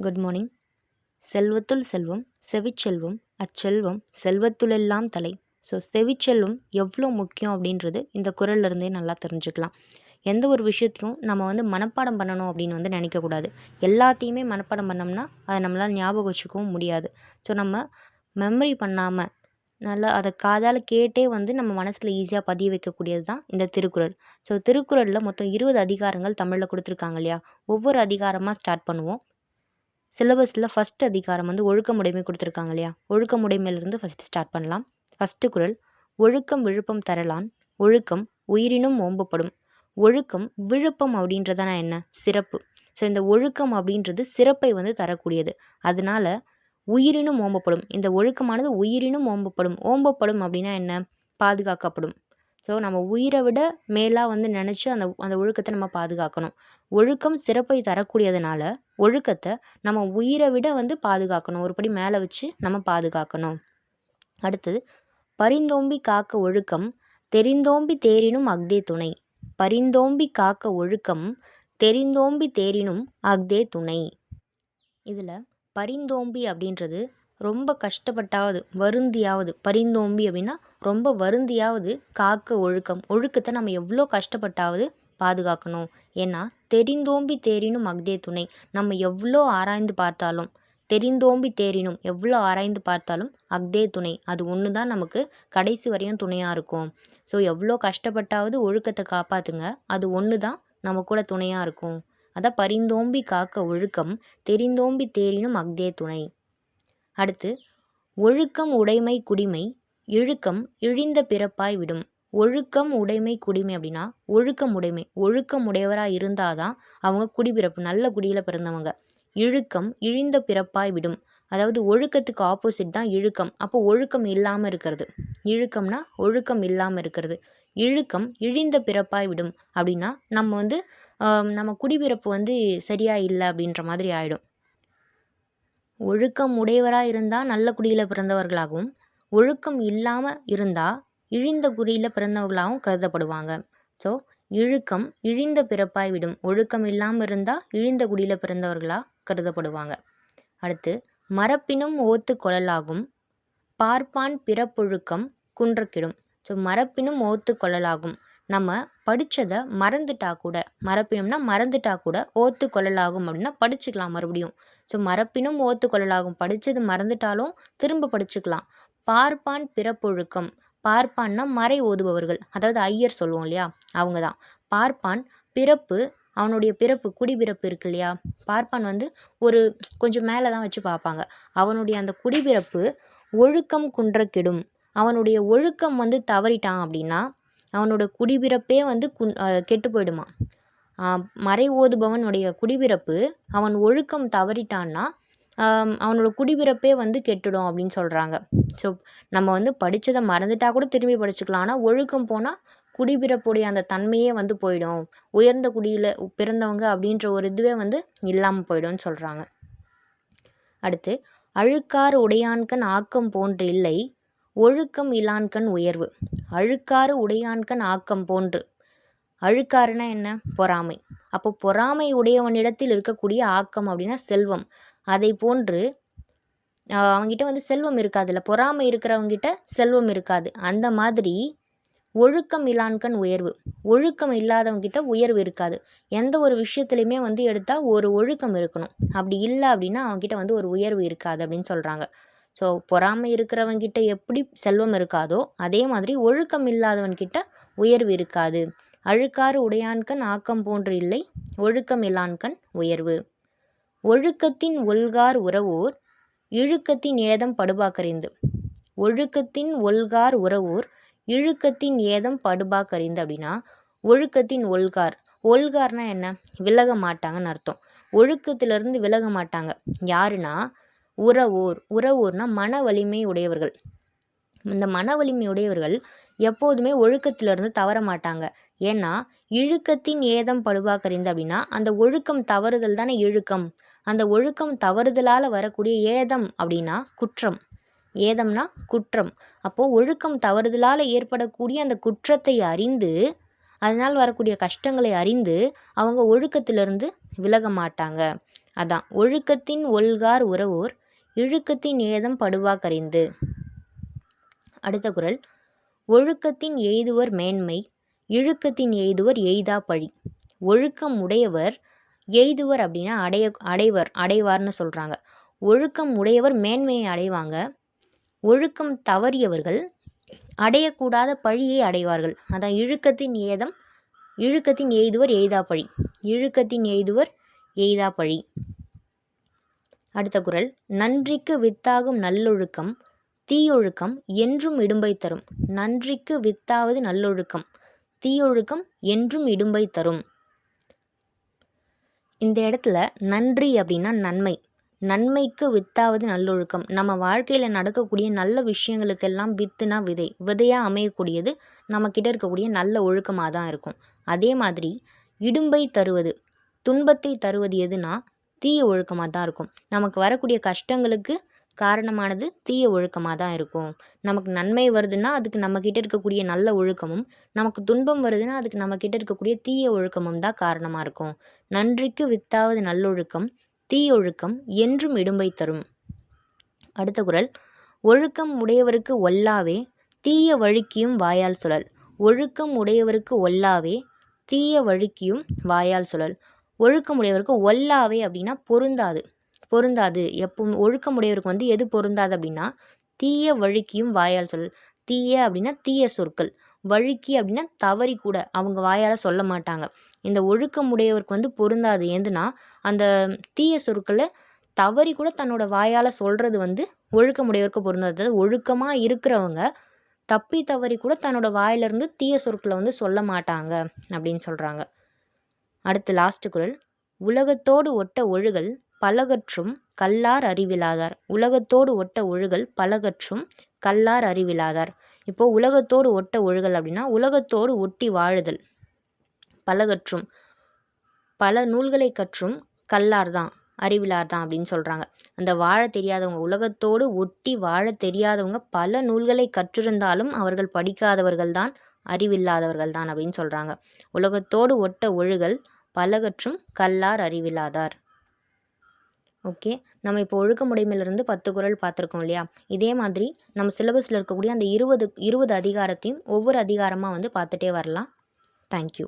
Good morning செல்வத்துள் செல்வம் செவிச்செல்வம் அச்செல்வம் செல்வத்துளெல்லாம் தலை. So செவிச்செல்வம் எவ்வளோ முக்கியம் அப்படின்றது இந்த குரல்லேருந்தே நல்லா தெரிஞ்சுக்கலாம். எந்த ஒரு விஷயத்தையும் நம்ம வந்து மனப்பாடம் பண்ணணும் அப்படின்னு வந்து நினைக்கக்கூடாது. எல்லாத்தையுமே மனப்பாடம் பண்ணோம்னா அதை நம்மளால் ஞாபகம் வச்சுக்கவும் முடியாது. ஸோ நம்ம மெமரி பண்ணாமல் நல்லா அதை காதால் கேட்டே வந்து நம்ம மனசில் ஈஸியாக பதிய வைக்கக்கூடியது தான் இந்த திருக்குறள். ஸோ திருக்குறளில் மொத்தம் இருபது அதிகாரங்கள் தமிழில் கொடுத்துருக்காங்க இல்லையா? ஒவ்வொரு அதிகாரமாக ஸ்டார்ட் பண்ணுவோம். சிலபஸில் ஃபஸ்ட் அதிகாரம் வந்து ஒழுக்கமுடைமை கொடுத்துருக்காங்க இல்லையா? ஒழுக்கமுடைமையிலிருந்து ஃபஸ்ட்டு ஸ்டார்ட் பண்ணலாம். ஃபஸ்ட்டு குரல் ஒழுக்கம் விழுப்பம் தரலான் ஒழுக்கம் உயிரினும் ஓம்பப்படும். ஒழுக்கம் விழுப்பம் அப்படின்றதான என்ன? சிறப்பு. ஸோ இந்த ஒழுக்கம் அப்படின்றது சிறப்பை வந்து தரக்கூடியது. அதனால உயிரினும் ஓம்பப்படும். இந்த ஒழுக்கமானது உயிரினும் ஓம்பப்படும். ஓம்பப்படும் அப்படின்னா என்ன? பாதுகாக்கப்படும். ஸோ நம்ம உயிரை விட மேலாக வந்து நினச்சி அந்த அந்த ஒழுக்கத்தை நம்ம பாதுகாக்கணும். ஒழுக்கம் சிறப்பை தரக்கூடியதுனால ஒழுக்கத்தை நம்ம உயிரை விட வந்து பாதுகாக்கணும். ஒரு படி மேலே வச்சு நம்ம பாதுகாக்கணும். அடுத்தது பரிந்தோம்பி காக்க ஒழுக்கம் தெரிந்தோம்பி தேரினும் அஃதே துணை. பரிந்தோம்பி காக்க ஒழுக்கம் தெரிந்தோம்பி தேரினும் அஃதே துணை. இதில் பரிந்தோம்பி அப்படின்றது ரொம்ப கஷ்டப்பட்டாவது வருந்தியாவது பரிந்தோம்பி அப்படின்னா ரொம்ப வருந்தியாவது காக்க ஒழுக்கம். ஒழுக்கத்தை நம்ம எவ்வளோ கஷ்டப்பட்டாவது பாதுகாக்கணும். ஏன்னா தெரிந்தோம்பி தேரினும் அஃதே துணை. நம்ம எவ்வளோ ஆராய்ந்து பார்த்தாலும் தெரிந்தோம்பி தேரினும் எவ்வளோ ஆராய்ந்து பார்த்தாலும் அஃதே துணை. அது ஒன்று தான் நமக்கு கடைசி வரையும் துணையாக இருக்கும். ஸோ எவ்வளோ கஷ்டப்பட்டாவது ஒழுக்கத்தை காப்பாற்றுங்க அது ஒன்று தான் நம்ம கூட துணையாக இருக்கும். அதான் பரிந்தோம்பி காக்க ஒழுக்கம் தெரிந்தோம்பி தேரினும் அஃதே துணை. அடுத்து ஒழுக்கம் உடைமை குடிமை. இழுக்கம் இழிந்த பிறப்பாய் விடும். ஒழுக்கம் உடைமை குடிமை அப்படின்னா ஒழுக்கம் உடைமை. ஒழுக்கம் உடையவராக இருந்தால் தான் அவங்க குடிபிறப்பு நல்ல குடியில் பிறந்தவங்க. இழுக்கம் இழிந்த பிறப்பாய் விடும். அதாவது ஒழுக்கத்துக்கு ஆப்போசிட் தான் இழுக்கம். அப்போ ஒழுக்கம் இல்லாமல் இருக்கிறது. இழுக்கம்னா ஒழுக்கம் இல்லாமல் இருக்கிறது. இழுக்கம் இழிந்த பிறப்பாய் விடும். அப்படின்னா நம்ம வந்து நம்ம குடிபிறப்பு வந்து சரியாக இல்லை அப்படின்ற மாதிரி ஆகிடும் ஒழுக்கம் உடையவராக இருந்தால் நல்ல குடியில் பிறந்தவர்களாகவும் ஒழுக்கம் இல்லாமல் இருந்தால் இழிந்த குடியில் பிறந்தவர்களாகவும் கருதப்படுவாங்க. ஸோ இழுக்கம் இழிந்த பிறப்பாய் விடும். ஒழுக்கம் இல்லாமல் இருந்தால் இழிந்த குடியில் பிறந்தவர்களாக கருதப்படுவாங்க. அடுத்து மரப்பினும் ஓத்து கொள்ளலாகும். பார்ப்பான் பிறப்பொழுக்கம் குன்றக்கிடும். ஸோ மரப்பினும் ஓத்து கொள்ளலாகும். நம்ம படித்ததை மறந்துட்டா கூட மறப்பினோம்னா மறந்துட்டா கூட ஓத்து கொள்ளலாகும் அப்படின்னா படிச்சுக்கலாம் மறுபடியும். ஸோ மறப்பினும் ஓத்து கொள்ளலாகும். படித்தது மறந்துட்டாலும் திரும்ப படிச்சுக்கலாம். பார்ப்பான் பிறப்பொழுக்கம். பார்ப்பான்னா மறை ஓதுபவர்கள். அதாவது ஐயர் சொல்லுவோம் இல்லையா? அவங்க தான். பார்ப்பான் பிறப்பு அவனுடைய பிறப்பு குடிபிறப்பு இருக்கு இல்லையா? பார்ப்பான் வந்து ஒரு கொஞ்சம் மேலே தான் வச்சு பார்ப்பாங்க. அவனுடைய அந்த குடிபிறப்பு ஒழுக்கம் குன்ற கெடும் அவனுடைய ஒழுக்கம் வந்து தவறிட்டான் அப்படின்னா அவனோட குடிபிறப்பே வந்து குன் கெட்டு போயிடுமா மறை ஓதுபவனுடைய குடிபிறப்பு அவன் ஒழுக்கம் தவறிட்டான்னா அவனோட குடிபிறப்பே வந்து கெட்டுடும் அப்படின்னு சொல்கிறாங்க ஸோ நம்ம வந்து படித்ததை மறந்துட்டா கூட திரும்பி படிச்சுக்கலாம். ஆனால் ஒழுக்கம் போனால் குடிபிறப்புடைய அந்த தன்மையே வந்து போயிடும். உயர்ந்த குடியில் பிறந்தவங்க அப்படின்ற ஒரு இதுவே வந்து இல்லாமல் போயிடும்னு சொல்கிறாங்க அடுத்து அழுக்காறு உடையான்கண் ஆக்கம் போன்று இல்லை ஒழுக்கம் இலான்கண் உயர்வு. அழுக்காறு உடையான்கண் ஆக்கம் போன்று. அழுக்காறுனா என்ன? பொறாமை. அப்போ பொறாமை உடையவனிடத்தில் இருக்கக்கூடிய ஆக்கம் அப்படின்னா செல்வம். அதை போன்று அவங்ககிட்ட வந்து செல்வம் இருக்காதுல்ல. பொறாமை இருக்கிறவங்கிட்ட செல்வம் இருக்காது. அந்த மாதிரி ஒழுக்கம் இல்லான்கண் உயர்வு. ஒழுக்கம் இல்லாதவங்கிட்ட உயர்வு இருக்காது. எந்த ஒரு விஷயத்துலையுமே வந்து எடுத்தால் ஒரு ஒழுக்கம் இருக்கணும். அப்படி இல்லை அப்படின்னா அவங்ககிட்ட வந்து ஒரு உயர்வு இருக்காது அப்படின்னு சொல்கிறாங்க ஸோ பொறாமை இருக்கிறவங்கிட்ட எப்படி செல்வம் இருக்காதோ அதே மாதிரி ஒழுக்கம் இல்லாதவன்கிட்ட உயர்வு இருக்காது. அழுக்காறு உடையான்கண் ஆக்கம் போன்று இல்லை. ஒழுக்கம் இல்லான்கண் உயர்வு. ஒழுக்கத்தின் ஒல்கார் உறவோர் இழுக்கத்தின் ஏதம் படுபாக்கறிந்து. ஒழுக்கத்தின் ஒல்கார் உறவோர் இழுக்கத்தின் ஏதம் படுபாக்கறிந்து அப்படின்னா ஒழுக்கத்தின் ஒல்கார். ஒல்கார்னா என்ன? விலக மாட்டாங்கன்னு அர்த்தம். ஒழுக்கத்திலிருந்து விலக மாட்டாங்க. யாருன்னா உறவோர் உறவோர்னா மன வலிமை உடையவர்கள். இந்த மன வலிமை உடையவர்கள் எப்போதுமே ஒழுக்கத்திலிருந்து தவற மாட்டாங்க. ஏன்னா இழுக்கத்தின் ஏதம் படுவாக்கறிந்து அப்படின்னா அந்த ஒழுக்கம் தவறுதல் தானே இழுக்கம். அந்த ஒழுக்கம் தவறுதலால் வரக்கூடிய ஏதம் அப்படின்னா குற்றம். ஏதம்னா குற்றம். அப்போது ஒழுக்கம் தவறுதலால் ஏற்படக்கூடிய அந்த குற்றத்தை அறிந்து அதனால் வரக்கூடிய கஷ்டங்களை அறிந்து அவங்க ஒழுக்கத்திலிருந்து விலக மாட்டாங்க. அதான் ஒழுக்கத்தின் ஒல்கார் உறவோர் இழுக்கத்தின் ஏதம் படுவாக்கறிந்து. அடுத்த குரல். ஒழுக்கத்தின் எய்துவர் மேன்மை இழுக்கத்தின் எய்துவர் எய்தா பழி. ஒழுக்கம் உடையவர் எய்துவர் அப்படின்னா அடைய அடைவர் அடைவார்னு சொல்கிறாங்க ஒழுக்கம் உடையவர் மேன்மையை அடைவாங்க. ஒழுக்கம் தவறியவர்கள் அடையக்கூடாத பழியை அடைவார்கள். அதான் இழுக்கத்தின் ஏதம் இழுக்கத்தின் எய்துவர் எய்தா பழி. இழுக்கத்தின் எய்துவர் எய்தா பழி. அடுத்த குரல் நன்றிக்கு வித்தாகும் நல்லொழுக்கம் தீயொழுக்கம் என்றும் இடும்பை தரும். நன்றிக்கு வித்தாவது நல்லொழுக்கம் தீயொழுக்கம் என்றும் இடும்பை தரும். இந்த இடத்துல நன்றி அப்படின்னா நன்மை. நன்மைக்கு வித்தாவது நல்லொழுக்கம். நம்ம வாழ்க்கையில் நடக்கக்கூடிய நல்ல விஷயங்களுக்கெல்லாம் வித்துனா விதை விதையாக அமையக்கூடியது நம்மக்கிட்ட இருக்கக்கூடிய நல்ல ஒழுக்கமாக தான் இருக்கும். அதே மாதிரி இடும்பை தருவது துன்பத்தை தருவது எதுனா தீய ஒழுக்கமாக தான் இருக்கும். நமக்கு வரக்கூடிய கஷ்டங்களுக்கு காரணமானது தீய ஒழுக்கமாக தான் இருக்கும். நமக்கு நன்மை வருதுன்னா அதுக்கு நம்மக்கிட்ட இருக்கக்கூடிய நல்ல ஒழுக்கமும் நமக்கு துன்பம் வருதுன்னா அதுக்கு நம்மக்கிட்ட இருக்கக்கூடிய தீய ஒழுக்கமும் தான் காரணமாக இருக்கும். நன்றிக்கு வித்தாவது நல்லொழுக்கம் தீயொழுக்கம் என்றும் இடும்பை தரும். அடுத்த குரல். ஒழுக்கம் உடையவருக்கு ஒல்லாவே தீய வழுக்கியும் வாயால் சுழல். ஒழுக்கம் உடையவருக்கு ஒல்லாவே தீய வழுக்கியும் வாயால் சுழல். ஒழுக்கமுடையவருக்கு ஒல்லாவே அப்படின்னா பொருந்தாது. பொருந்தாது. எப்பவும் ஒழுக்கமுடையவருக்கு வந்து எது பொருந்தாது அப்படின்னா தீய வழுக்கியும் வாயால் சொல். தீய அப்படின்னா தீய சொற்கள். வழுக்கி அப்படின்னா தவறி கூட அவங்க வாயால் சொல்ல மாட்டாங்க. இந்த ஒழுக்கமுடையவருக்கு வந்து பொருந்தாது. எதுனா அந்த தீய சொற்களை தவறி கூட தன்னோட வாயால் சொல்கிறது வந்து ஒழுக்கமுடையவருக்கு பொருந்தாது. அதாவது ஒழுக்கமாக இருக்கிறவங்க தப்பி தவறி கூட தன்னோட வாயிலிருந்து தீய சொற்களை வந்து சொல்ல மாட்டாங்க அப்படின்னு சொல்கிறாங்க அடுத்து லாஸ்ட் குரல். உலகத்தோடு ஒட்ட ஒழுகல் பலகற்றும் கல்லார் அறிவிலாதார். உலகத்தோடு ஒட்ட ஒழுகல் பலகற்றும் கல்லார் அறிவிலாதார். இப்போது உலகத்தோடு ஒட்ட ஒழுகல் அப்படின்னா உலகத்தோடு ஒட்டி வாழுதல். பலகற்றும் பல நூல்களை கற்றும் கல்லார் தான் அறிவிலார் தான் அப்படின்னு சொல்கிறாங்க அந்த வாழ தெரியாதவங்க உலகத்தோடு ஒட்டி வாழ தெரியாதவங்க பல நூல்களை கற்றிருந்தாலும் அவர்கள் படிக்காதவர்கள் தான் அறிவில்லாதவர்கள் தான் அப்படின்னு சொல்கிறாங்க உலகத்தோடு ஒட்ட ஒழுகல் பலகற்றும் கல்லார் அறிவிலாதார். ஓகே. நம்ம இப்போ ஒழுக்கமுடைமையிலிருந்து பத்து குறள் பார்த்துருக்கோம் இல்லையா? இதே மாதிரி நம்ம சிலபஸில் இருக்கக்கூடிய அந்த இருபது இருபது அதிகாரத்தையும் ஒவ்வொரு அதிகாரமாக வந்து பார்த்துட்டே வரலாம். தேங்க்யூ